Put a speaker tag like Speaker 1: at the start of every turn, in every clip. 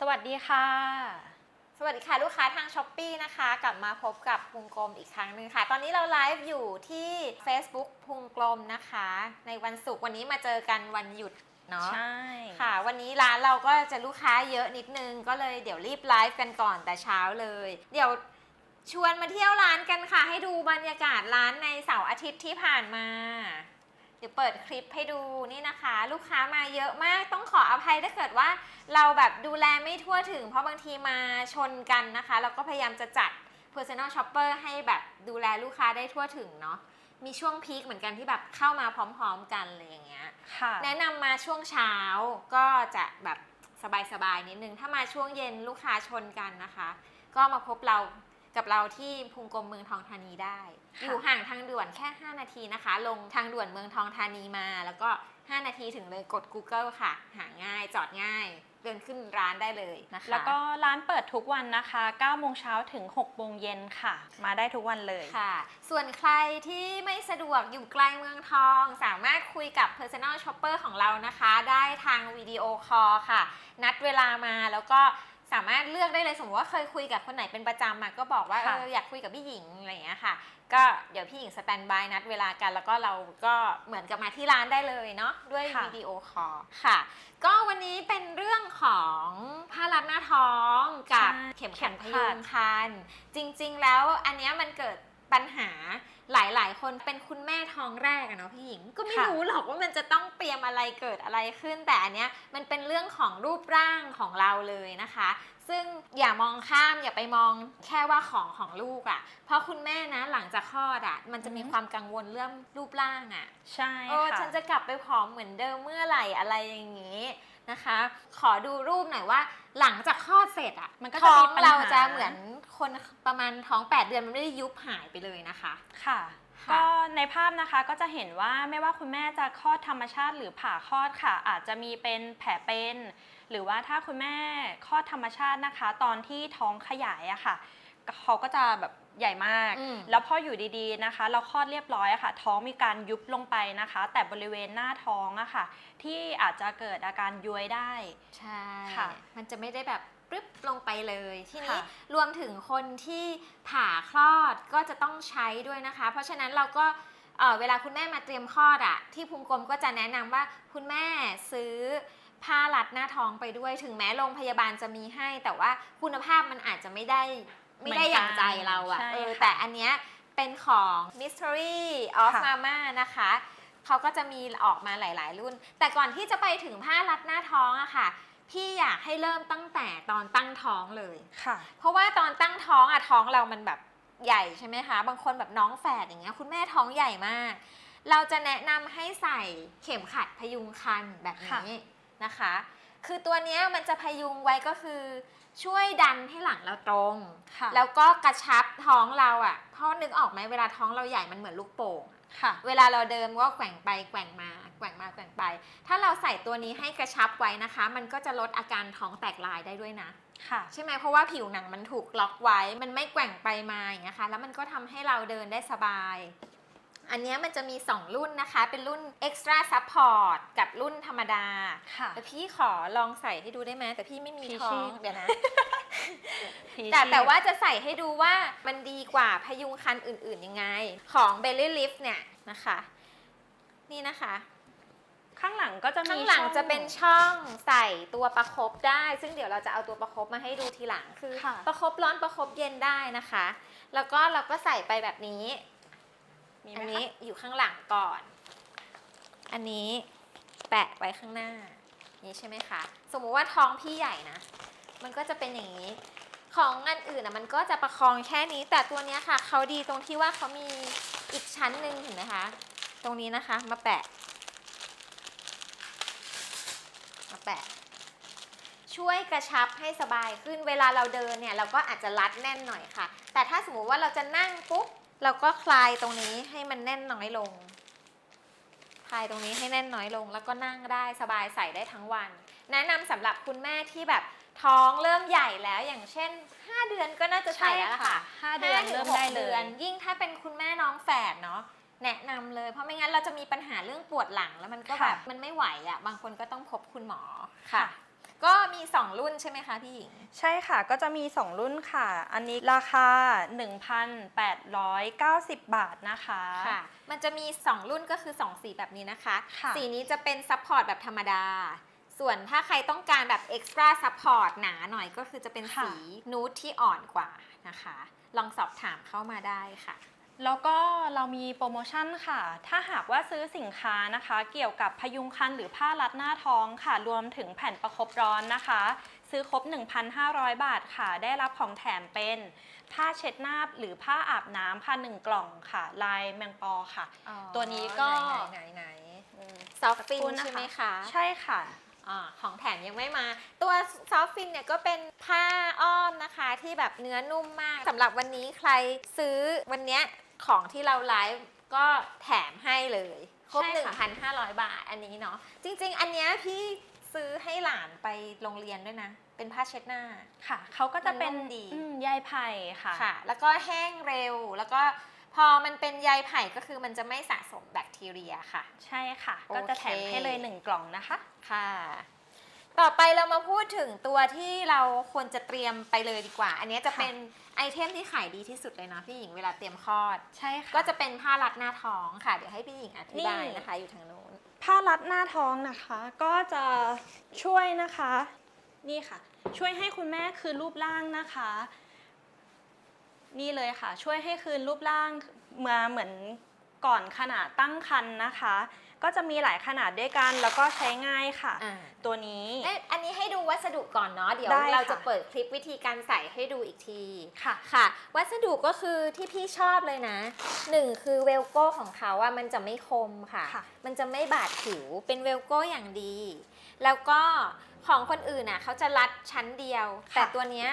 Speaker 1: สวัสดีค่ะ
Speaker 2: สวัสดีค่ะ ลูกค้าทางช้อปปีนะคะ กลับมาพบกับพุงกลมอีกครั้งหนึ่งค่ะ ตอนนี้เราไลฟ์อยู่ที่ Facebook พุงกลมนะคะ ในวันศุกร์วันนี้มาเจอกันวันหยุดเนาะ
Speaker 1: ใช่
Speaker 2: ค่ะ วันนี้ร้านเราก็จะลูกค้าเยอะนิดนึง ก็เลยเดี๋ยวรีบไลฟ์กันก่อนแต่เช้าเลย เดี๋ยวชวนมาเที่ยวร้านกันค่ะ ให้ดูบรรยากาศร้านในเสาร์อาทิตย์ที่ผ่านมา เดี๋ยวเปิดคลิปให้ดูนี่นะคะ ลูกค้ามาเยอะมากต้องขออภัยถ้าเกิดว่าเราแบบดูแลไม่ทั่วถึง เพราะบางทีมาชนกันนะคะ เราก็พยายามจะจัด personal shopper ให้แบบดูแลลูกค้าได้ทั่วถึงเนาะมีช่วงพีคเหมือนกันที่แบบเข้ามาพร้อม ๆ กันอะไรอย่างเงี้ย
Speaker 1: ค่ะ
Speaker 2: แนะนำมาช่วงเช้าก็จะแบบสบายๆนิดนึงถ้ามาช่วงเย็นลูกค้าชนกันนะคะ ก็มาพบเรา กับเราที่พุงกรมเมืองทองธานีได้
Speaker 1: ค่ะ
Speaker 2: อยู่ห่างทางด่วนแค่ 5 นาทีนะคะ ลงทางด่วนเมืองทองธานีมา แล้วก็ 5 นาทีถึงเลยกด Google ค่ะ หาง่ายจอดง่ายเดินขึ้นร้านได้เลยนะคะ
Speaker 1: แล้วก็ร้านเปิดทุกวันนะคะ9โมงเช้าถึง6โมงเย็นค่ะ มาได้ทุกวันเลย
Speaker 2: ค่ะ ส่วนใครที่ไม่สะดวกอยู่ไกลเมืองทอง สามารถคุยกับ Personal Shopper ของเรานะคะ ได้ทางวิดีโอคอลค่ะ นัดเวลามาแล้วก็ สามารถเลือกได้เลยสมมติว่าเคยคุยกับคนไหนเป็นประจำอะก็บอกว่าเอ
Speaker 1: ค่ะ
Speaker 2: ออยากคุยกับพี่หญิงอะไรอย่างเงี้ยค่ะ ก็เดี๋ยวพี่หญิงสแตนบายนัดเวลากัน แล้วก็เราก็เหมือนกับมาที่ร้านได้เลยเนาะด้วย
Speaker 1: ค่ะ
Speaker 2: วิดีโอคอลค่ะ ก็วันนี้เป็นเรื่องของผ้ารัดหน้าท้องกับ
Speaker 1: ใช่
Speaker 2: เข็มขัดพยุงคัน จริงๆแล้วอันเนี้ยมันเกิด ปัญหาหลายๆ คนเป็นคุณแม่ท้องแรกอะเนาะพี่หญิง ก็ไม่
Speaker 1: ค่ะ
Speaker 2: รู้หรอกว่ามันจะต้องเตรียมอะไรเกิดอะไรขึ้น แต่อันเนี้ยมันเป็นเรื่องของรูปร่างของเราเลยนะคะ ซึ่งอย่ามองข้ามอย่าไปมองแค่ว่าของของลูกอะ่ะเพราะคุณแม่นะหลังจากคลอดอะ่ะมันจะมี
Speaker 1: อืม
Speaker 2: ความกังวลเรื่องรูปร่างอะ่ะ
Speaker 1: ใช่
Speaker 2: โอ้
Speaker 1: ค่ะ
Speaker 2: ฉันจะกลับไปผอมเหมือนเดิมเมื่อไหร่อะไรอย่างนี้นะคะ ขอดูรูปหน่อยว่า หลังจากคลอดเสร็จอะ
Speaker 1: มันก็จะ
Speaker 2: ท้อ
Speaker 1: มี
Speaker 2: ง
Speaker 1: ปัญหา
Speaker 2: เราจะเหมือน คนประมาณท้อง 8 เดือนมันไม่ได้ยุบหายไปเลยนะคะ
Speaker 1: ค่ะ
Speaker 2: ค่ะ
Speaker 1: ก็ในภาพนะคะก็จะเห็นว่าไม่ว่าคุณแม่จะคลอดธรรมชาติหรือผ่าคลอดค่ะ อาจจะมีเป็นแผลเป็น หรือว่าถ้าคุณแม่คลอดธรรมชาตินะคะ ตอนที่ท้องขยายอะค่ะเขาก็จะแบบใหญ่มาก
Speaker 2: อืม
Speaker 1: แล้วพออยู่ดีๆนะคะ เราคลอดเรียบร้อยอะค่ะ ท้องมีการยุบลงไปนะคะ แต่บริเวณหน้าท้องอะค่ะ ที่อาจจะเกิดอาการย้วยได้
Speaker 2: ใช่
Speaker 1: ค่ะ
Speaker 2: มันจะไม่ได้แบบ ปรึ๊บลงไปเลย ทีนี้
Speaker 1: ค่ะ
Speaker 2: รวมถึงคนที่ผ่าคลอดก็จะต้องใช้ด้วยนะคะ เพราะฉะนั้นเราก็เอ่อเวลาคุณแม่มาเตรียมคลอดอะที่พุงกลมก็จะแนะนำว่าคุณแม่ซื้อผ้ารัดหน้าท้องไปด้วย ถึงแม้โรงพยาบาลจะมีให้ แต่ว่าคุณภาพมันอาจจะไม่ได้ไม่ได้อย่างใจเราอะ
Speaker 1: ใช่
Speaker 2: เออ
Speaker 1: ค่ะ
Speaker 2: แต่อันเนี้ยเป็นของ Mystery of
Speaker 1: ค่ะ
Speaker 2: Mama นะคะ เขาก็จะมีออกมาหลาย ๆ รุ่น แต่ก่อนที่จะไปถึงผ้ารัดหน้าท้องอะค่ะ พี่อยากให้เริ่มตั้งแต่ตอนตั้งท้องเลย
Speaker 1: ค่ะ
Speaker 2: เพราะว่าตอนตั้งท้องอะท้องเรามันแบบใหญ่ใช่ไหมคะ บางคนแบบน้องแฝดอย่างเงี้ยคุณแม่ท้องใหญ่มาก เราจะแนะนำให้ใส่เข็มขัดพยุงคันแบบนี้นะคะ คือตัวเนี้ยมันจะพยุงไว้ก็คือช่วยดันให้หลังเราตรง
Speaker 1: ค่ะ
Speaker 2: แล้วก็กระชับท้องเราอะเพราะนึกออกไหมเวลาท้องเราใหญ่มันเหมือนลูกโป่ง
Speaker 1: ค่ะ
Speaker 2: เวลาเราเดินก็แกว่งไปแกว่งมาแกว่งมาแกว่งไปถ้า เราใส่ตัวนี้ให้กระชับไว้นะคะ มันก็จะลดอาการท้องแตกลายได้ด้วยนะ
Speaker 1: ค่ะ
Speaker 2: ใช่ไหมเพราะว่าผิวหนังมันถูกล็อกไว้ มันไม่แกว่งไปมาอย่างเงี้ยค่ะแล้วมันก็ทำให้เราเดินได้สบาย อันเนี้ยมันจะมี 2 รุ่นนะคะ เป็นรุ่น extra support กับรุ่นธรรมดา
Speaker 1: ค่ะ
Speaker 2: แต่พี่ขอลองใส่ให้ดูได้ไหมแต่พี่ไม่มี
Speaker 1: พี่
Speaker 2: ท้อ
Speaker 1: ชี
Speaker 2: ง
Speaker 1: พ
Speaker 2: เดี๋ยวนะ
Speaker 1: พี
Speaker 2: แต่
Speaker 1: ชีพ
Speaker 2: แต่ว่าจะใส่ให้ดูว่ามันดีกว่าพยุงคันอื่นๆยังไง ของ Belly Lift เนี่ยนะคะ นี่นะคะ
Speaker 1: ข้างหลังก็จะมี
Speaker 2: ข้างหลัง
Speaker 1: ช่อ
Speaker 2: จะเป็นช่องใส่ตัวประคบได้ ซึ่งเดี๋ยวเราจะเอาตัวประคบมาให้ดูทีหลังคือ
Speaker 1: ค่ะ
Speaker 2: ประคบร้อนประคบเย็นได้นะคะ แล้วก็เราก็ใส่ไปแบบนี้
Speaker 1: มี
Speaker 2: อั
Speaker 1: ไหม
Speaker 2: นนี้
Speaker 1: คะ
Speaker 2: อยู่ข้างหลังก่อน อันนี้แปะไว้ข้างหน้า นี้ใช่ไหมคะ สมมุติว่าท้องพี่ใหญ่นะ มันก็จะเป็นอย่างนี้ ของอันอื่นอะมันก็จะประคองแค่นี้ แต่ตัวเนี้ยค่ะ เขาดีตรงที่ว่าเขามีอีกชั้นหนึ่งเห็นไหมคะ ตรงนี้นะคะ มาแปะ มาแปะช่วยกระชับให้สบายขึ้นเวลาเราเดินเนี่ยเราก็อาจจะรัดแน่นหน่อยค่ะ แต่ถ้าสมมุติว่าเราจะนั่งปุ๊บเราก็คลายตรงนี้ให้มันแน่นน้อยลง คลายตรงนี้ให้แน่นน้อยลง แล้วก็นั่งได้สบายใส่ได้ทั้งวัน แนะนำสำหรับคุณแม่ที่แบบท้องเริ่มใหญ่แล้วอย่างเช่น 5 เดือนก็น่าจะใส่
Speaker 1: ใช่
Speaker 2: แล้วล่ะ
Speaker 1: ค่ะ
Speaker 2: ค่ะ
Speaker 1: ห้าเดือน
Speaker 2: 5ถึง
Speaker 1: เริ่ม
Speaker 2: หก
Speaker 1: ได้เล
Speaker 2: ดือยนยิ่งถ้าเป็นคุณแม่น้องแฝดเนาะ แนะนำเลย เพราะไม่งั้นเราจะมีปัญหาเรื่องปวดหลังแล้วมันก็แบบ
Speaker 1: ค่ะ
Speaker 2: มันไม่ไหวอะ่ะ บางคนก็ต้องพบคุณหมอ
Speaker 1: ค่ะ
Speaker 2: ก็มี 2 รุ่นใช่ไหมคะพี่หญิง
Speaker 1: ใช่ค่ะ ก็จะมี 2 รุ่นค่ะ อันนี้ราคา 1,890 บาทนะคะ
Speaker 2: ค่ะ มันจะมี 2 รุ่นก็คือ 2 สีแบบนี้นะคะ
Speaker 1: ค่ะ
Speaker 2: สีนี้จะเป็นซัพพอร์ตแบบธรรมดา ส่วนถ้าใครต้องการแบบเอ็กซ์ตร้าซัพพอร์ตหนาหน่อยก็คือจะเป็นสีนูดที่อ่อนกว่านะคะ ลองสอบถามเข้ามาได้ค่ะ
Speaker 1: แล้วก็เรามีโปรโมชั่นค่ะ ถ้าหากว่าซื้อสินค้านะคะ เกี่ยวกับพยุงคันหรือผ้ารัดหน้าท้องค่ะ รวมถึงแผ่นประคบร้อนนะคะ ซื้อครบ 1,500 บาทค่ะ ได้รับของแถมเป็น ผ้าเช็ดหน้าหรือผ้าอาบน้ำค่ะหนึ่งกล่องค่ะ ลายแมงปอค่ะตัวนี้ก็
Speaker 2: ไหนไหน
Speaker 1: อืม
Speaker 2: ซอฟฟิน
Speaker 1: สักครู่นะคะ
Speaker 2: ใช่ไหมคะ
Speaker 1: ใช่ค่ะ
Speaker 2: อ่าของแถมยังไม่มา ตัวซอฟฟินเนี่ยก็เป็นผ้าอ้อมนะคะ ที่แบบเนื้อนุ่มมากสำหรับวันนี้ใครซื้อวันเนี้ย ของที่เราไลฟ์ก็แถมให้เลยครบ
Speaker 1: ใช่ค่ะ
Speaker 2: 1,500 บาทอันนี้เนาะจริง ๆ อันเนี้ยพี่ซื้อให้หลานไปโรงเรียนด้วยนะ เป็นผ้าเช็ดหน้า
Speaker 1: ค่ะเขาก็จะเป็น
Speaker 2: มันนุ่มดี
Speaker 1: อืมใยไผ่ค่ะ
Speaker 2: ค่ะ แล้วก็แห้งเร็วแล้วก็พอมันเป็นใยไผ่ก็คือมันจะไม่สะสมแบคทีเรียค่ะ
Speaker 1: ใช่ค่ะ
Speaker 2: โอเค
Speaker 1: ก็จะแถมให้เลยหนึ่งกล่องนะคะ
Speaker 2: ค่ะ ต่อไปเรามาพูดถึงตัวที่เราควรจะเตรียมไปเลยดีกว่า อันนี้จะ
Speaker 1: ค่ะ
Speaker 2: เป็นไอเทมที่ขายดีที่สุดเลยเนาะพี่หญิงเวลาเตรียมคลอด
Speaker 1: ใช่ค่ะ
Speaker 2: ก็จะเป็นผ้ารัดหน้าท้องค่ะ เดี๋ยวให้พี่หญิงอธิบาย
Speaker 1: นี่
Speaker 2: นะคะ อยู่ทางโน้น
Speaker 1: ผ้ารัดหน้าท้องนะคะ ก็จะช่วยนะคะ นี่ค่ะ ช่วยให้คุณแม่คืนรูปร่างนะคะ นี่เลยค่ะ ช่วยให้คืนรูปร่างมาเหมือนก่อนขนาดตั้งครรภ์นะคะ ก็จะมีหลายขนาดด้วยกันแล้วก็ใช้ง่ายค่ะ
Speaker 2: อ่า
Speaker 1: ตัวนี้
Speaker 2: เอ๊ะอันนี้ให้ดูวัสดุก่อนเนาะเดี๋ยว
Speaker 1: ได้ค่ะ
Speaker 2: เราจะเปิดคลิปวิธีการใส่ให้ดูอีกที
Speaker 1: ค่ะ
Speaker 2: ค่ะ วัสดุก็คือที่พี่ชอบเลยนะหนึ่งคือเวลโก้ของเขาอะมันจะไม่คมค่ะ
Speaker 1: ค่ะ
Speaker 2: มันจะไม่บาดผิวเป็นเวลโก้อย่างดี แล้วก็ของคนอื่นน่ะเขาจะรัดชั้นเดียว
Speaker 1: ค่ะ
Speaker 2: แต่ตัวเนี้ย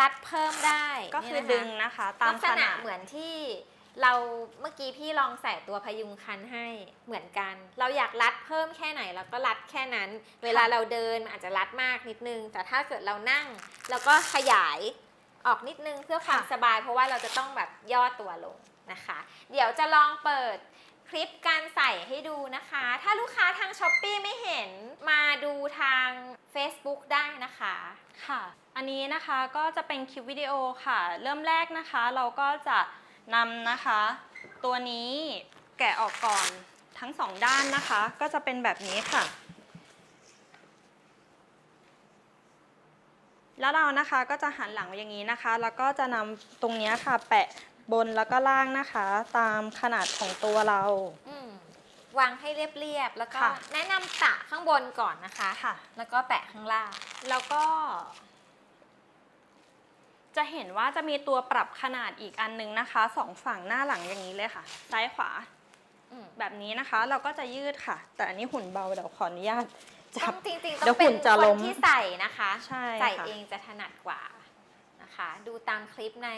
Speaker 2: รัดเพิ่มได้
Speaker 1: ก็คือ
Speaker 2: เนี่ยนะคะ
Speaker 1: ดึงนะคะ ตาม
Speaker 2: ลักษ
Speaker 1: ข
Speaker 2: ณะ
Speaker 1: นาด
Speaker 2: เหมือนที่ เราเมื่อกี้พี่ลองใส่ตัวพยุงคันให้เหมือนกัน เราอยากรัดเพิ่มแค่ไหนเราก็รัดแค่นั้น เวลาเราเดินมันอาจจะรัดมากนิดนึง แต่ถ้าเกิดเรานั่งเราก็ขยายออกนิดนึงเพื่อความสบาย เพราะว่าเราจะต้องแบบย่อตัวลงนะคะ เดี๋ยวจะลองเปิดคลิปการใส่ให้ดูนะคะ ถ้าลูกค้าทางช้อปปีไม่เห็นมาดูทาง Facebook ได้นะคะ
Speaker 1: ค่ะ อันนี้นะคะก็จะเป็นคลิปวิดีโอค่ะ เริ่มแรกนะคะ เราก็จะ นำนะคะ ตัวนี้แกะออกก่อนทั้งสองด้านนะคะ ก็จะเป็นแบบนี้ค่ะ แล้วเรานะคะก็จะหันหลังไว้อย่างนี้นะคะ แล้วก็จะนำตรงเนี้ยค่ะ แปะบนแล้วก็ล่างนะคะ ตามขนาดของตัวเรา
Speaker 2: อืมวางให้เรียบๆ แล้วก็
Speaker 1: ค่ะ
Speaker 2: แนะนำตะข้างบนก่อนนะคะ
Speaker 1: ค่ะ
Speaker 2: แล้วก็แปะข้างล่าง
Speaker 1: แล้วก็ จะเห็นว่าจะมีตัวปรับขนาดอีกอันนึงนะคะสองฝั่งหน้าหลังอย่างนี้เลยค่ะ ซ้ายขวา
Speaker 2: อืม
Speaker 1: แบบนี้นะคะเราก็จะยืดค่ะ แต่อันนี้หุ่นเบาเดี๋ยวขออนุญาตจั
Speaker 2: ต้
Speaker 1: บ
Speaker 2: องจริงๆ
Speaker 1: เดี๋
Speaker 2: ต้
Speaker 1: ย
Speaker 2: อ
Speaker 1: ว
Speaker 2: งเป็
Speaker 1: หุ่
Speaker 2: น
Speaker 1: นจะ
Speaker 2: ค
Speaker 1: ล้
Speaker 2: น
Speaker 1: ม
Speaker 2: ที่ใส่นะคะ
Speaker 1: ใช่
Speaker 2: ใส่
Speaker 1: ค่ะ
Speaker 2: เองจะถนัดกว่านะคะ ดูตามคลิปใน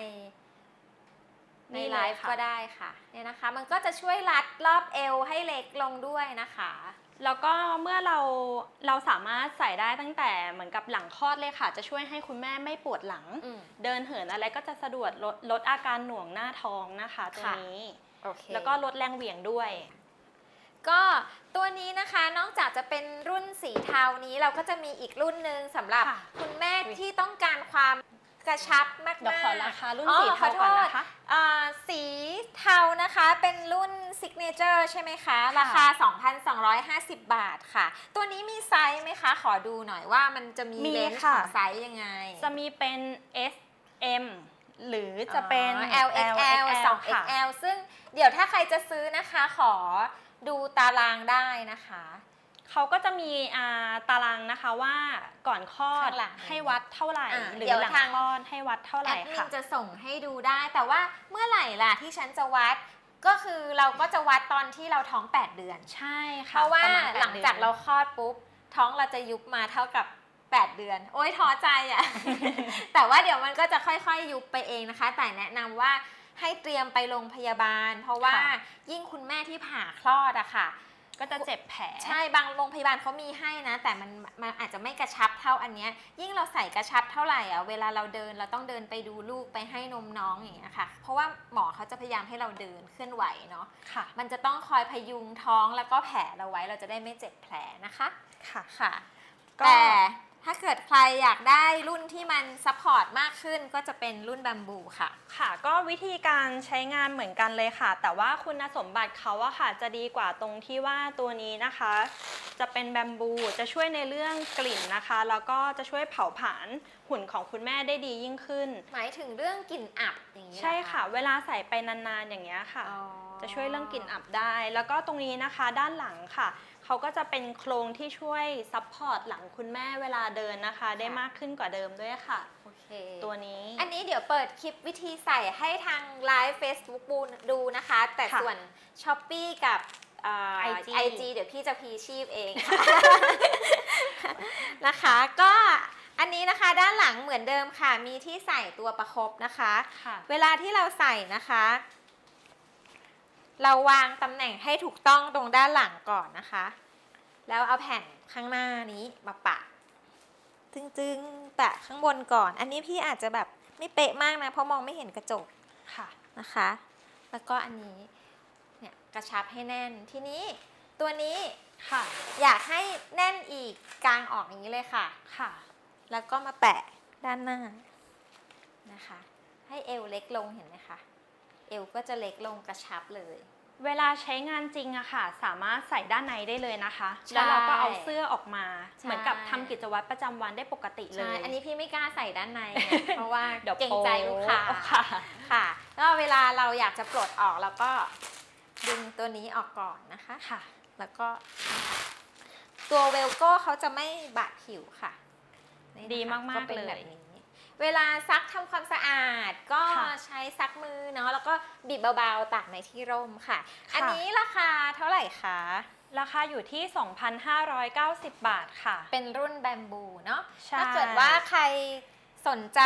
Speaker 2: ใน
Speaker 1: นี่
Speaker 2: ไล
Speaker 1: เลย
Speaker 2: ฟ์
Speaker 1: ค่ะ
Speaker 2: ก็ได้ค่ะเนี่ยนะคะ มันก็จะช่วยรัดรอบเอวให้เล็กลงด้วยนะคะ
Speaker 1: แล้วก็เมื่อเราเราสามารถใส่ได้ตั้งแต่เหมือนกับหลังคลอดเลยค่ะ จะช่วยให้คุณแม่ไม่ปวดหลัง
Speaker 2: อืม
Speaker 1: เดินเหินอะไรก็จะสะดวกลดลดอาการหน่วงหน้าท้องนะคะตัว
Speaker 2: ค่ะ
Speaker 1: นี้
Speaker 2: โอเค
Speaker 1: แล้วก็ลดแรงเหวี่ยงด้วย
Speaker 2: ก็ตัวนี้นะคะนอกจากจะเป็นรุ่นสีเทานี้เราก็จะมีอีกรุ่นหนึ่งสำหรับ
Speaker 1: ค่ะ
Speaker 2: คุณแม่ที่ต้องการความ กระชับมากๆ
Speaker 1: เดี๋ยวขอราคารุ่น
Speaker 2: อ๋อ
Speaker 1: สีเทาก่อน
Speaker 2: ขโทษ
Speaker 1: นะคะ
Speaker 2: อ่าสีเทานะคะเป็นรุ่น Signature ใช่ไหมคะ ราคา 2,250 บาทค่ะ ตัวนี้มีไซส์ไหมคะ ขอดูหน่อยว่ามันจะมี
Speaker 1: มี
Speaker 2: เลนส์ข
Speaker 1: ค่ะ
Speaker 2: องไซส์ยังไง
Speaker 1: จะมีเป็น S M หรือจะเป็น
Speaker 2: อ๋อ LXL
Speaker 1: ค่ะ
Speaker 2: 2XL ซึ่งเดี๋ยวถ้าใครจะซื้อนะคะขอดูตารางได้นะคะ
Speaker 1: เขาก็จะมีอ่าตารางนะคะว่าก่อนคลอด
Speaker 2: ข้างหลัง
Speaker 1: ให้วัดเท่าไหร่
Speaker 2: อ่า
Speaker 1: หรือ
Speaker 2: เดี๋ยว
Speaker 1: หลัง
Speaker 2: ทาง
Speaker 1: คลอดให้วัดเท่าไห
Speaker 2: แอ
Speaker 1: ร่
Speaker 2: ดมิน
Speaker 1: ค่ะ
Speaker 2: จะส่งให้ดูได้ แต่ว่าเมื่อไหร่ล่ะที่ฉันจะวัดก็คือเราก็จะวัดตอนที่เราท้อง 8 เดือน
Speaker 1: ใช่
Speaker 2: เพ
Speaker 1: ค่ะ
Speaker 2: ราะว่า
Speaker 1: ปมณแปด
Speaker 2: หลังจาก
Speaker 1: ดือน
Speaker 2: เราคลอดปุ๊บ ท้องเราจะยุบมาเท่ากับ 8 เดือน โอ้ยท้อใจอะ่ะ แต่ว่าเดี๋ยวมันก็จะค่อยๆยุบไปเองนะคะ แต่แนะนำว่าให้เตรียมไปโรงพยาบาล เพราะว่า
Speaker 1: ค่ะ
Speaker 2: ยิ่งคุณแม่ที่ผ่าคลอดอะค่ะ
Speaker 1: ก็จะเจ็บแผล
Speaker 2: ใช่บางโรงพยาบาลเขามีให้นะ แต่มันมันอาจจะไม่กระชับเท่าอันเนี้ยยิ่งเราใส่กระชับเท่าไหร่อะเวลาเราเดินเราต้องเดินไปดูลูกไปให้นมน้องอย่างเงี้ยค่ะ เพราะว่าหมอเขาจะพยายามให้เราเดินเคลื่อนไหวเนาะ
Speaker 1: ค่ะ
Speaker 2: มันจะต้องคอยพยุงท้องแล้วก็แผลเราไว้เราจะได้ไม่เจ็บแผลนะคะ
Speaker 1: ค่ะ
Speaker 2: ค่ะ
Speaker 1: ก็
Speaker 2: แต่ ถ้าเกิดใครอยากได้รุ่นที่มันซัพพอร์ตมากขึ้นก็จะเป็นรุ่นแบมบูค่ะ
Speaker 1: ค่ะ ก็วิธีการใช้งานเหมือนกันเลยค่ะ แต่ว่าคุณสมบัติเขาอะค่ะ จะดีกว่าตรงที่ว่าตัวนี้นะคะ จะเป็นแบมบูจะช่วยในเรื่องกลิ่นนะคะ แล้วก็จะช่วยเผาผลาญหุ่นของคุณแม่ได้ดียิ่งขึ้น
Speaker 2: หมายถึงเรื่องกลิ่นอับอย่างนี้เหรอ
Speaker 1: ใช่ค่ะ เวลาใส่ไปนานๆอย่างเงี้ยค่ะ
Speaker 2: อ๋อ
Speaker 1: จะช่วยเรื่องกลิ่นอับได้ แล้วก็ตรงนี้นะคะด้านหลังค่ะ เขาก็จะเป็นโครงที่ช่วยซัพพอร์ตหลังคุณแม่เวลาเดินนะคะ ได้มากขึ้นกว่าเดิมด้วยค่ะ
Speaker 2: โอเค
Speaker 1: ตัวนี้
Speaker 2: อันนี้เดี๋ยวเปิดคลิปวิธีใส่ให้ทางไลฟ์ Facebook บูดูนะคะ แต่
Speaker 1: ค่ะ
Speaker 2: ส่วน s h อ p e e กับเอ่อ
Speaker 1: IG
Speaker 2: IG เดี๋ยวพี่จะพีชีพเองค่ะ นะคะ ก็อันนี้นะคะด้านหลังเหมือนเดิมค่ะ มีที่ใส่ตัวประคบนะคะ
Speaker 1: ค่ะ
Speaker 2: เวลาที่เราใส่นะคะ เราวางตำแหน่งให้ถูกต้องตรงด้านหลังก่อนนะคะ แล้วเอาแผ่นข้างหน้านี้มาปะจึงๆแปะข้างบนก่อน อันนี้พี่อาจจะแบบไม่เป๊ะมากนะ เพราะมองไม่เห็นกระจก
Speaker 1: ค่ะ
Speaker 2: นะคะ แล้วก็อันนี้เนี่ยกระชับให้แน่นทีนี้ตัวนี้
Speaker 1: ค่ะ
Speaker 2: อยากให้แน่นอีกกลางออกอย่างนี้เลยค่ะ
Speaker 1: ค่ะ
Speaker 2: แล้วก็มาแปะด้านหน้านะคะ ให้เอวเล็กลงเห็นไหมคะเอวก็จะเล็กลงกระชับเลย
Speaker 1: เวลาใช้งานจริงอะค่ะ สามารถใส่ด้านในได้เลยนะคะ
Speaker 2: ใช่
Speaker 1: แล้วเราก็เอาเสื้อออกมา
Speaker 2: ใช่
Speaker 1: เหมือนกับทำกิจวัตรประจำวันได้ปกติเล
Speaker 2: ใช่
Speaker 1: ย
Speaker 2: อันนี้พี่ไม่กล้าใส่ด้านในไง เพราะว่า
Speaker 1: เดี๋ยว
Speaker 2: เกรงใจลูกค้า
Speaker 1: โป๊ะค่ะ
Speaker 2: ค่ะแล้วเวลาเราอยากจะปลดออกเราก็ดึงตัวนี้ออกก่อนนะคะ
Speaker 1: ค่ะ
Speaker 2: แล้วก็ตัวเวลโก้เขาจะไม่บาดผิวค่ะนี่นะคะ
Speaker 1: ดีมากๆ
Speaker 2: ป็น
Speaker 1: เลย
Speaker 2: แบบนี้ เวลาซักทำความสะอาดก็
Speaker 1: ค่ะ
Speaker 2: ใช้ซักมือเนาะแล้วก็บีบเบาๆตากในที่ร่มค่ะ
Speaker 1: ค่ะ
Speaker 2: อันนี้ราคาเท่าไหร่คะ
Speaker 1: ราคาอยู่ที่ 2,590 บาทค่ะ
Speaker 2: เป็นรุ่นแบมบูเนาะ
Speaker 1: ใช่
Speaker 2: ถ้าเกิดว่าใครสนใจ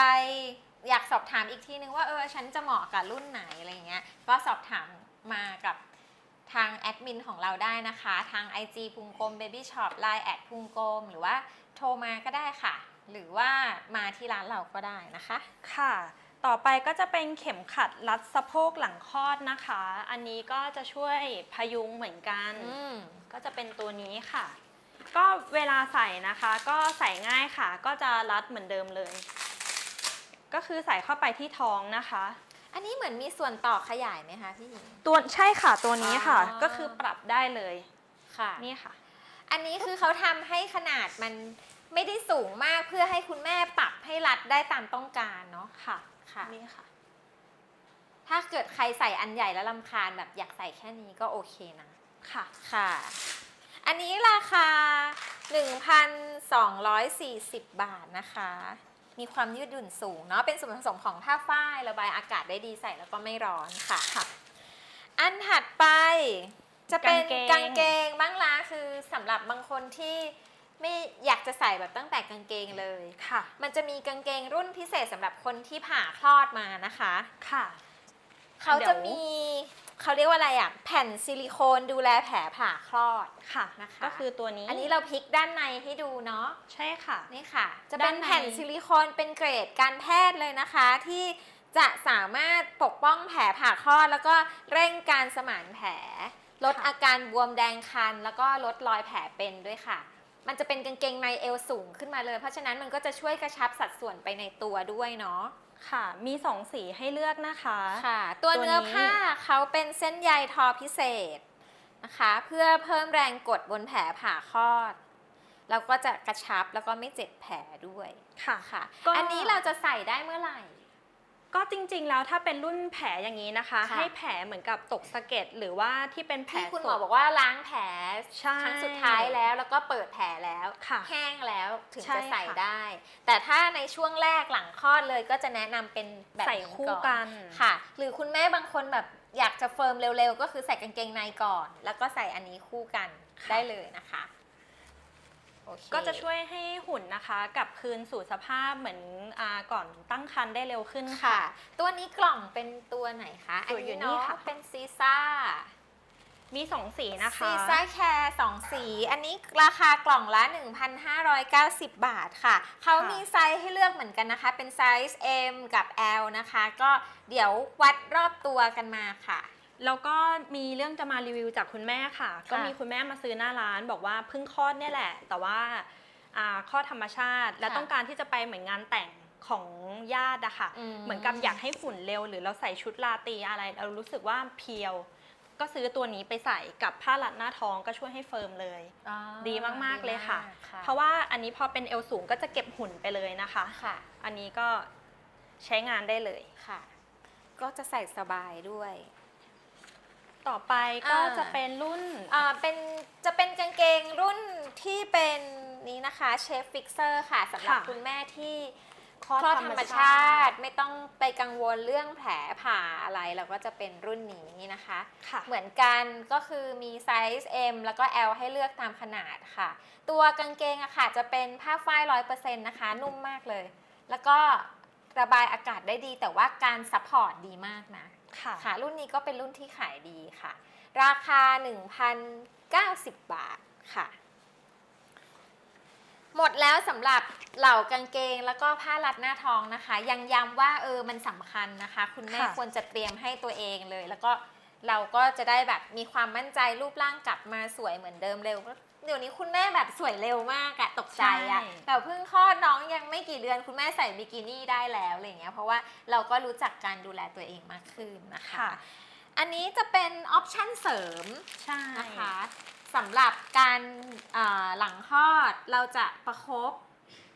Speaker 2: อยากสอบถามอีกทีนึงว่าเออฉันจะเหมาะกับรุ่นไหนอะไรเงี้ย ก็สอบถามมากับทางแอดมินของเราได้นะคะ ทาง IG พุงกลม Baby Shop Line แอดพุงกลมหรือว่าโทรมาก็ได้ค่ะ หรือว่ามาที่ร้านเราก็ได้นะคะ
Speaker 1: ค่ะ ต่อไปก็จะเป็นเข็มขัดรัดสะโพกหลังคลอดนะคะ อันนี้ก็จะช่วยพยุงเหมือนกัน
Speaker 2: อืม
Speaker 1: ก็จะเป็นตัวนี้ค่ะ ก็เวลาใส่นะคะ ก็ใส่ง่ายค่ะ ก็จะรัดเหมือนเดิมเลย ก็คือใส่เข้าไปที่ท้องนะคะ
Speaker 2: อันนี้เหมือนมีส่วนต่อขยายไหมคะพี่หญิง
Speaker 1: ตัวใช่ค่ะตัวนี้ค่ะ
Speaker 2: อ๋อ
Speaker 1: ก็คือปรับได้เลย
Speaker 2: ค่ะ
Speaker 1: นี่ค่ะ
Speaker 2: อันนี้คือเขาทำให้ขนาดมัน ไม่ได้สูงมากเพื่อให้คุณแม่ปรับให้รัดได้ตามต้องการเนาะ
Speaker 1: ค่ะ
Speaker 2: ค่ะ
Speaker 1: นี่ค่ะ
Speaker 2: ถ้าเกิดใครใส่อันใหญ่แล้วลำคาญแบบอยากใส่แค่นี้ก็โอเคนะ
Speaker 1: ค่ะ
Speaker 2: ค่ะ อันนี้ราคา 1,240 บาทนะคะ มีความยืดหยุ่นสูงเนาะเป็นส่วนผสมของผ้าฝ้ายระบายอากาศได้ดีใส่แล้วก็ไม่ร้อนค่ะ
Speaker 1: ค่ะ
Speaker 2: อันถัดไปจะเป็น
Speaker 1: กางเกง
Speaker 2: กางเกงบ้างละคือสำหรับบางคนที่ ไม่อยากจะใส่แบบตั้งแต่กางเกงเลย
Speaker 1: ค่ะ
Speaker 2: มันจะมีกางเกงรุ่นพิเศษสำหรับคนที่ผ่าคลอดมานะคะ
Speaker 1: ค่ะ
Speaker 2: เขา
Speaker 1: เดี๋
Speaker 2: จะ
Speaker 1: ยว
Speaker 2: มีเขาเรียกว่าอะไรอะ แผ่นซิลิโคนดูแลแผลผ่าคลอด
Speaker 1: ค่ะ
Speaker 2: นะคะ
Speaker 1: ก็คือตัวนี้
Speaker 2: อันนี้เราพลิกด้านในให้ดูเนาะ
Speaker 1: ใช่ค่ะ
Speaker 2: นี่ค่ะ จะ
Speaker 1: ด้า
Speaker 2: เป็นน
Speaker 1: ใน
Speaker 2: แผ่นซิลิโคนเป็นเกรดการแพทย์เลยนะคะ ที่จะสามารถปกป้องแผลผ่าคลอด แล้วก็เร่งการสมานแผล ลดอาการบวมแดงคัน แล้วก็ลดรอยแผลเป็นด้วยค่ะ มันจะเป็นกางเกงในเอวสูงขึ้นมาเลย เพราะฉะนั้นมันก็จะช่วยกระชับสัดส่วนไปในตัวด้วยเนาะ
Speaker 1: ค่ะ มีสองสีให้เลือกนะคะ
Speaker 2: ค่ะ ตัว
Speaker 1: ตัวนี้
Speaker 2: เนื้อผ้าเขาเป็นเส้นใยทอพิเศษนะคะ เพื่อเพิ่มแรงกดบนแผลผ่าคลอดแล้วก็จะกระชับแล้วก็ไม่เจ็บแผลด้วย
Speaker 1: ค่ะ
Speaker 2: ค่ะ
Speaker 1: ก็
Speaker 2: อันนี้เราจะใส่ได้เมื่อไหร่
Speaker 1: ก็จริงๆแล้วถ้าเป็นรุ่นแผลอย่างนี้นะคะ
Speaker 2: ค่ะ
Speaker 1: ให้แผลเหมือนกับตกสะเก็ดหรือว่าที่เป็นแผล
Speaker 2: ที่คุณหม
Speaker 1: ส
Speaker 2: อ
Speaker 1: ด
Speaker 2: บอกว่าล้างแผล
Speaker 1: ใช่
Speaker 2: ครั้งสุดท้ายแล้วแล้วก็เปิดแผลแล้ว
Speaker 1: ค่ะ
Speaker 2: แห้งแล้วถึง
Speaker 1: ใช่
Speaker 2: จะใส่
Speaker 1: ค่ะ
Speaker 2: ได้ แต่ถ้าในช่วงแรกหลังคลอดเลยก็จะแนะนำเป็นแบบ
Speaker 1: ใส่
Speaker 2: นี้
Speaker 1: คู่
Speaker 2: ก่อน
Speaker 1: กัน
Speaker 2: ค่ะ หรือคุณแม่บางคนแบบอยากจะเฟิร์มเร็วๆ ก็คือใส่กางเกงในก่อน แล้วก็ใส่อันนี้คู่กัน
Speaker 1: ค่ะ
Speaker 2: ได้เลยนะคะ โอเค
Speaker 1: ก็จะช่วยให้หุ่นนะคะกลับคืนสู่สภาพเหมือนอาก่อนตั้งครรภ์ได้เร็วขึ้น
Speaker 2: ค่ะ
Speaker 1: ค่ะ
Speaker 2: ตัวนี้กล่องเป็นตัวไหนคะอัน
Speaker 1: ตัวอยู่
Speaker 2: นี้
Speaker 1: นี่
Speaker 2: เนาะ
Speaker 1: ค่ะ
Speaker 2: เป็นซีซ่า
Speaker 1: มีสองสีนะคะ
Speaker 2: ซีซ่าแคร์สองสี อันนี้ราคากล่องละ 1,590 บาทค่ะ เขา
Speaker 1: ค่ะ
Speaker 2: มีไซส์ให้เลือกเหมือนกันนะคะ เป็นไซส์ M กับ L นะคะ ก็เดี๋ยววัดรอบตัวกันมาค่ะ
Speaker 1: แล้วก็มีเรื่องจะมารีวิวจากคุณแม่ค่ะ ก็มีคุณแม่มาซื้อหน้าร้าน บอกว่าเพิ่งคลอดเนี่ยแหละ แต่ว่าอ่าข้อธรรมชาติ และ
Speaker 2: ค่ะ
Speaker 1: ต้องการที่จะไปเหมือนงานแต่งของญาติอะค่ะ
Speaker 2: อืม
Speaker 1: เหมือนกับอยากให้หุ่นเร็ว หรือเราใส่ชุดราตรีอะไร เรารู้สึกว่าเพรียว ก็ซื้อตัวนี้ไปใส่กับผ้ารัดหน้าท้องก็ช่วยให้เฟิร์มเลย
Speaker 2: อ๋อ
Speaker 1: ดีมากๆเลยค่ะ
Speaker 2: ดีมาก
Speaker 1: เพราะว่าอันนี้พอเป็นเอวสูงก็จะเก็บหุ่นไปเลยนะคะ
Speaker 2: ค่ะ
Speaker 1: อันนี้ก็ใช้งานได้เลย
Speaker 2: ค่ะ ก็จะใส่สบายด้วย
Speaker 1: ต่อไปก็
Speaker 2: อ่า
Speaker 1: จะเป็นรุ่น
Speaker 2: อ่าเป็นจะเป็นกางเกงรุ่นที่เป็นนี้นะคะเชฟฟิกเซอร์ค่ะสำหรับ
Speaker 1: ค่ะ
Speaker 2: คุณแม่ที่
Speaker 1: คลอด
Speaker 2: คลอด
Speaker 1: ธ
Speaker 2: ธ
Speaker 1: ร
Speaker 2: ร
Speaker 1: ร
Speaker 2: ร
Speaker 1: ม
Speaker 2: ม
Speaker 1: ชา
Speaker 2: ชา
Speaker 1: ติ
Speaker 2: ติไม่ต้องไปกังวลเรื่องแผลผ่าอะไรเราก็จะเป็นรุ่นนี้นะคะ
Speaker 1: ค่ะ
Speaker 2: เหมือนกันก็คือมีไซส์ M แล้วก็ L ให้เลือกตามขนาดค่ะ ตัวกางเกงอะค่ะ จะเป็นผ้าฝ้ายร้อยเปอร์เซ็นต์นะคะ นุ่มมากเลย แล้วก็ระบายอากาศได้ดีแต่ว่าการซัพพอร์ตดีมากนะ
Speaker 1: ค่ะ
Speaker 2: ค่ะ รุ่นนี้ก็เป็นรุ่นที่ขายดีค่ะ ราคา 1,090 บาทค่ะ หมดแล้วสำหรับเหล่ากางเกงแล้วก็ผ้ารัดหน้าท้องนะคะ ยังย้ำว่าเออมันสำคัญนะคะ คุณแม่
Speaker 1: ค่ะ
Speaker 2: ควรจะเตรียมให้ตัวเองเลย แล้วก็เราก็จะได้แบบมีความมั่นใจรูปร่างกลับมาสวยเหมือนเดิมเร็ว เดี๋ยวนี้คุณแม่แบบสวยเร็วมากอะตกใจอะแบบเพิ่งคลอดน้องยังไม่กี่เดือนคุณแม่ใส่บิกินี่ได้แล้วอะไรอย่างเงี้ยเพราะว่าเราก็รู้จักการดูแลตัวเองมากขึ้นนะคะ
Speaker 1: ค่ะ
Speaker 2: อันนี้จะเป็นออปชั่นเสริม
Speaker 1: ใช่
Speaker 2: นะคะสำหรับการอ่าหลังคลอดเราจะประครบ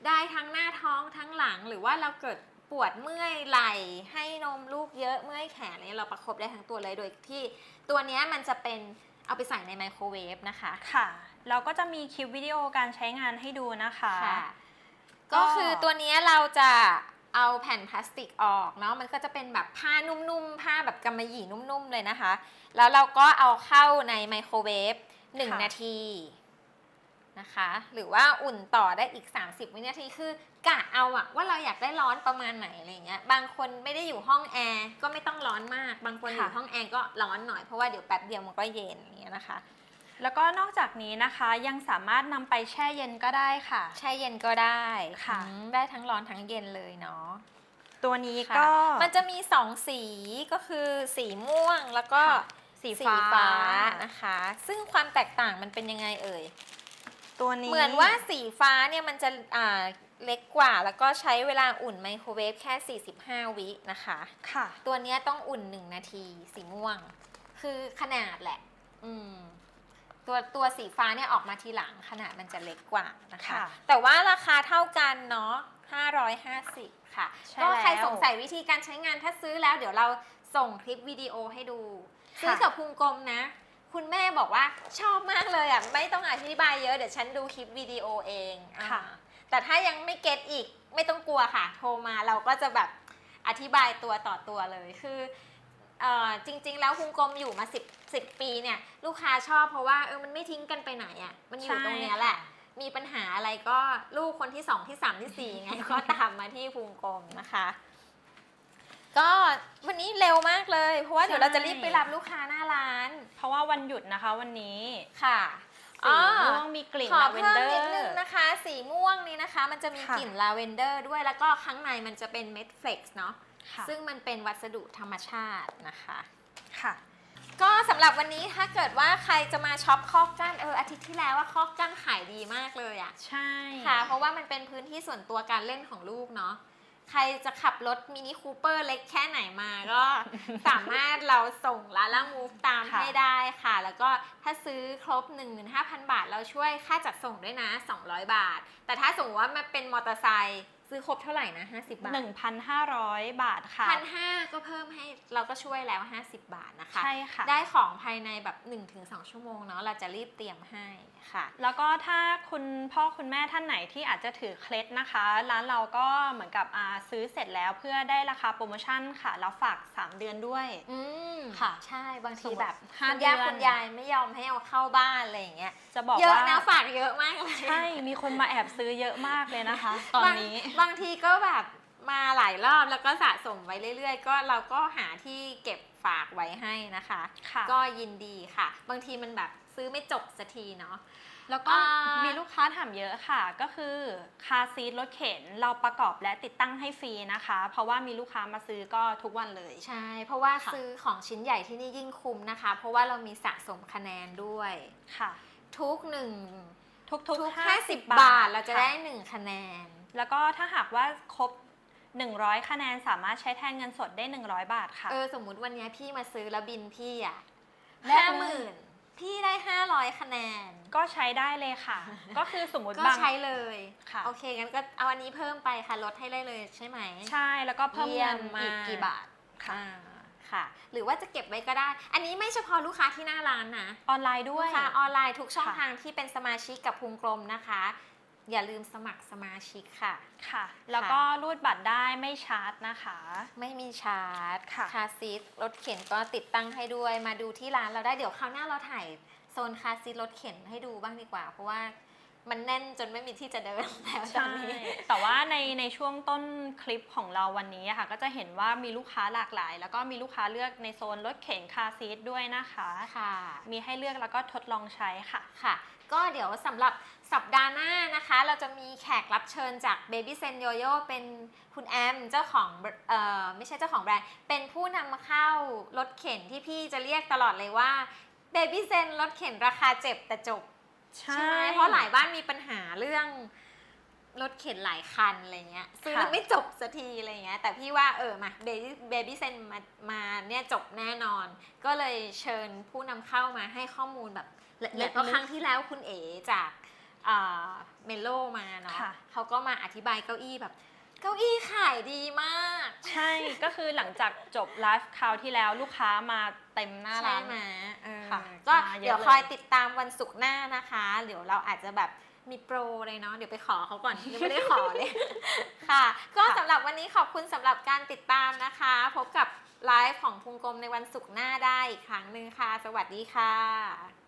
Speaker 2: ได้ทั้งหน้าท้องทั้งหลัง หรือว่าเราเกิดปวดเมื่อยไหล่ให้นมลูกเยอะเมื่อยแขนอะไรเงี้ยเราประครบได้ทั้งตัวเลยโดยที่ตัวเนี้ยมันจะเป็นเอาไปใส่ในไมโครเวฟนะคะ
Speaker 1: ค่ะ เราก็จะมีคลิปวิดีโอการใช้งานให้ดูนะคะ
Speaker 2: ค่ะ
Speaker 1: ก็
Speaker 2: ก็คือตัวเนี้ยเราจะเอาแผ่นพลาสติกออกเนาะมันก็จะเป็นแบบผ้านุ่มๆ ผ้าแบบกำมะหยี่นุ่มๆ เลยนะคะ แล้วเราก็เอาเข้าในไมโครเวฟ1นาทีนะคะ หรือว่าอุ่นต่อได้อีก 30 วินาทีคือกะเอาอะว่าเราอยากได้ร้อนประมาณไหนอะไรเงี้ยบางคนไม่ได้อยู่ห้องแอร์ก็ไม่ต้องร้อนมาก บางคนอยู่ห้องแอร์ก็ร้อนหน่อยเพราะว่าเดี๋ยวแป๊บเดียวมันก็เย็นอย่างเงี้ยนะคะ
Speaker 1: แล้วก็นอกจากนี้นะคะยังสามารถนำไปแช่เย็นก็ได้ค่ะ
Speaker 2: แช่เย็นก็ได้
Speaker 1: ค่ะ
Speaker 2: อืมได้ทั้งร้อนทั้งเย็นเลยเนาะ
Speaker 1: ตัวนี้
Speaker 2: ค่ะ
Speaker 1: ก็
Speaker 2: มันจะมีสองสีก็คือสีม่วงแล้วก็
Speaker 1: ค่ะสีฟ้า
Speaker 2: ฟ้า นะคะ ซึ่งความแตกต่างมันเป็นยังไงเอ่ย
Speaker 1: ตัวนี้
Speaker 2: เหมือนว่าสีฟ้าเนี่ยมันจะอ่าเล็กกว่าแล้วก็ใช้เวลาอุ่นไมโครเวฟแค่ 45 วินะคะ
Speaker 1: ค่ะ
Speaker 2: ตัวเนี้ยต้องอุ่น 1 นาทีสีม่วง คือขนาดแหละ อืม ตัวตัวสีฟ้าเนี่ยออกมาทีหลังขนาดมันจะเล็กกว่านะคะ
Speaker 1: ค่ะ
Speaker 2: แต่ว่าราคาเท่ากันเนาะ550 ค่ะ
Speaker 1: ใช่
Speaker 2: ก็ใคร
Speaker 1: แล้ว
Speaker 2: สงสัยวิธีการใช้งานถ้าซื้อแล้วเดี๋ยวเราส่งคลิปวิดีโอให้ดู
Speaker 1: ค่ะ
Speaker 2: ซื้อกับพุงกลมนะ คุณแม่บอกว่าชอบมากเลยอะไม่ต้องอธิบายเยอะเดี๋ยวฉันดูคลิปวิดีโอเองอ่า
Speaker 1: ค่ะ
Speaker 2: แต่ถ้ายังไม่เก็ตอีกไม่ต้องกลัวค่ะ โทรมาเราก็จะแบบอธิบายตัวต่อตัวเลยคือ เอ่อจริง ๆ แล้วพุงกลมอยู่มา 10 10 ปีเนี่ยลูกค้าชอบเพราะว่าเออมันไม่ทิ้งกันไปไหนอะมันอยู่ตรงเนี้ยแหละ มีปัญหาอะไรก็ลูกคนที่สองที่สามที่สี่ไง ก็ตามมาที่พุงกลมนะคะ ก็วันนี้เร็วมากเลย เพราะว่าเดี๋ยวเราจะรีบไปรับลูกค้าหน้าร้าน
Speaker 1: เพราะว่าวันหยุดนะคะวันนี้
Speaker 2: ค่ะ
Speaker 1: สีม่วงมีกลิ่น
Speaker 2: ขอ
Speaker 1: ลาเวน
Speaker 2: เพิ่ม
Speaker 1: เดอ
Speaker 2: นิด
Speaker 1: ร์
Speaker 2: นึงนะคะ สีม่วงนี้นะคะ มันจะมี
Speaker 1: ค่ะ
Speaker 2: กลิ่นลาเวนเดอร์ด้วยแล้วก็ข้างในมันจะเป็นเม็ดเฟล็กซ์เนาะ
Speaker 1: ค่ะ
Speaker 2: ซึ่งมันเป็นวัสดุธรรมชาตินะคะ
Speaker 1: ค่ะ
Speaker 2: ก็สำหรับวันนี้ถ้าเกิดว่าใครจะมาช็อปคอกกั้นเอออาทิตย์ที่แล้วว่าคอกกั้นขายดีมากเลยอะ
Speaker 1: ใช่
Speaker 2: ค่ะ เพราะว่ามันเป็นพื้นที่ส่วนตัวการเล่นของลูกเนาะ ใครจะขับรถมินิคูเปอร์เล็กแค่ไหนมาก็ สามารถเราส่งร้านละมูฟตาม
Speaker 1: ค่ะ
Speaker 2: ให้ได้ค่ะ แล้วก็ถ้าซื้อครบ 15,000 บาท เราช่วยค่าจัดส่งด้วยนะ 200 บาท แต่ถ้าสมมติว่ามันเป็นมอเตอร์ไซค์ ซื้อครบเท่าไหร่นะ 50 บาท
Speaker 1: 1,500 บาทค่ะ
Speaker 2: พันห้าก็เพิ่มให้เราก็ช่วยแล้ว 50 บาทนะคะ
Speaker 1: ใช่ค่ะ
Speaker 2: ได้ของภายในแบบ 1-2 ชั่วโมงเนาะเราจะรีบเตรียมให้ ค่ะ
Speaker 1: แล้วก็ถ้าคุณพ่อคุณแม่ท่านไหนที่อาจจะถือเคล็ดนะคะ ร้านเราก็เหมือนกับอ่าซื้อเสร็จแล้วเพื่อได้ราคาโปรโมชั่นค่ะแล้วฝาก 3 เดือนด้วย
Speaker 2: อืม
Speaker 1: ค่ะ
Speaker 2: ใช่บาง
Speaker 1: ส
Speaker 2: ที
Speaker 1: มมุติ
Speaker 2: แบบ
Speaker 1: ห้า
Speaker 2: คุณย่า
Speaker 1: เดือน
Speaker 2: คุณยายไม่ยอมให้เอาเข้าบ้านอะไรอย่างเงี้ย
Speaker 1: จะบอก
Speaker 2: เยอะ
Speaker 1: ว่า
Speaker 2: นะฝากเยอะมากเลย
Speaker 1: ใช่มีคนมาแอบซื้อเยอะมากเลยนะคะ ตอนนี้
Speaker 2: บางบางทีก็แบบมาหลายรอบแล้วก็สะสมไว้เรื่อย ๆ ก็เราก็หาที่เก็บฝากไว้ให้นะคะ
Speaker 1: ค่ะ
Speaker 2: ก็ยินดีค่ะ บางทีมันแบบ ซื้อไม่จบสักทีเนาะ
Speaker 1: แล้วก็
Speaker 2: อ่ามี
Speaker 1: มีลูกค้าถามเยอะค่ะ ก็คือคาร์ซีทรถเข็นเราประกอบและติดตั้งให้ฟรีนะคะ เพราะว่ามีลูกค้ามาซื้อก็ทุกวันเลย
Speaker 2: ใช่ เพราะว่า
Speaker 1: ค่ะ
Speaker 2: ซื้อของชิ้นใหญ่ที่นี่ยิ่งคุ้มนะคะ เพราะว่าเรามีสะสมคะแนนด้วย
Speaker 1: ค่ะ
Speaker 2: ทุกหนึ่ง
Speaker 1: ทุก
Speaker 2: ทุก
Speaker 1: ๆ
Speaker 2: 50
Speaker 1: 50
Speaker 2: บา
Speaker 1: บา
Speaker 2: ท
Speaker 1: ท
Speaker 2: เราจะ
Speaker 1: ค่
Speaker 2: ได้1คะแนน
Speaker 1: แล้วก็ถ้าหากว่าครบ 100 คะแนนสามารถใช้แทนเงินสดได้ 100 บาทค่ะ
Speaker 2: เออ สมมุติวันนี้พี่มาซื้อแล้วบินพี่อะ
Speaker 1: แลก
Speaker 2: ห้า
Speaker 1: เลย
Speaker 2: หมื่น พี่ได้ 500 คะแนน
Speaker 1: ก็ใช้ได้เลยค่ะ ก็คือสมมติ
Speaker 2: ก็
Speaker 1: บาง
Speaker 2: ใช้เลย
Speaker 1: ค่ะ
Speaker 2: โอเคงั้นก็เอาอันนี้เพิ่มไปค่ะลดให้ได้เลยใช่ไหม
Speaker 1: ใช่แล้วก็เพิ่ม
Speaker 2: เยี่ย
Speaker 1: เงิ
Speaker 2: ม
Speaker 1: น
Speaker 2: มาก
Speaker 1: อีกกี่บาทค่ะ
Speaker 2: อ่าค่ะ หรือว่าจะเก็บไว้ก็ได้ อันนี้ไม่เฉพาะลูกค้าที่หน้าร้านนะ
Speaker 1: ออนไลน์ด้วย
Speaker 2: ลูกค้าออนไลน์ทุกช่อง
Speaker 1: ค่ะ
Speaker 2: ทางที่เป็นสมาชิกกับพุงกลมนะคะ อย่าลืมสมัครสมาชิกค่ะ
Speaker 1: ค่ะ แล้วก็รูดบัตรได้ไม่ชาร์จนะคะ
Speaker 2: ไม่มีชาร์จ
Speaker 1: ค่ะ
Speaker 2: คาร์ซีทรถเข็นก็ติดตั้งให้ด้วย มาดูที่ร้านเราได้เดี๋ยวคราวหน้าเราถ่ายโซนคาร์ซีทรถเข็นให้ดูบ้างดีกว่า เพราะว่ามันแน่นจนไม่มีที่จะเดินแล้วตอ
Speaker 1: ใช่
Speaker 2: นนี้
Speaker 1: แต่ว่าในในช่วงต้นคลิปของเราวันนี้อะค่ะ ก็จะเห็นว่ามีลูกค้าหลากหลาย แล้วก็มีลูกค้าเลือกในโซนรถเข็นคาร์ซีทด้วยนะคะ
Speaker 2: ค่ะ
Speaker 1: มีให้เลือกแล้วก็ทดลองใช้ค่ะ
Speaker 2: ค่ะ ก็เดี๋ยวสำหรับสัปดาห์หน้านะคะ เราจะมีแขกรับเชิญจาก Baby Sen Yoyo เป็นคุณแอมเจ้าของเอ่อไม่ใช่เจ้าของแบรนด์ เป็นผู้นำมาเข้ารถเข็นที่พี่จะเรียกตลอดเลยว่า Baby Sen รถเข็นราคาเจ็บแต่จบ ใช่ไหมเพราะหลายบ้านมีปัญหาเรื่อง รถเข็นหลายคันอะไรเงี้ยซื้อแล้ว
Speaker 1: ค่ะ
Speaker 2: ไม่จบสักทีอะไรเงี้ยแต่พี่ว่าเออมาเบบี้เบบี้เซนมามาเนี่ยจบแน่นอน ก็เลยเชิญผู้นำเข้ามาให้ข้อมูลแบบละเอียดเพราะครั้งที่แล้วคุณเอ๋จากเมโลมาเนาะ
Speaker 1: ค่ะ
Speaker 2: เขาก็มาอธิบายเก้าอี้แบบเก้าอี้ขายดีมาก
Speaker 1: ใช่ ก็คือหลังจากจบไลฟ์คราวที่แล้วลูกค้ามาเต็มหน้า
Speaker 2: ใช่
Speaker 1: ร้าน
Speaker 2: ไหมเออ
Speaker 1: ค่ะ
Speaker 2: ก็
Speaker 1: มาเยอะ
Speaker 2: เดี๋ยว
Speaker 1: เลย
Speaker 2: คอยติดตามวันศุกร์หน้านะคะ เดี๋ยวเราอาจจะแบบ มีโปรเลยเนาะเดี๋ยวไปขอเขาก่อนยังไม่ได้ขอเลย ค่ะ ก็สำหรับวันนี้ขอบคุณสำหรับการติดตามนะคะ พบกับไลฟ์ของพุงกลมในวันศุกร์หน้าได้อีกครั้งหนึ่งค่ะ สวัสดีค่ะ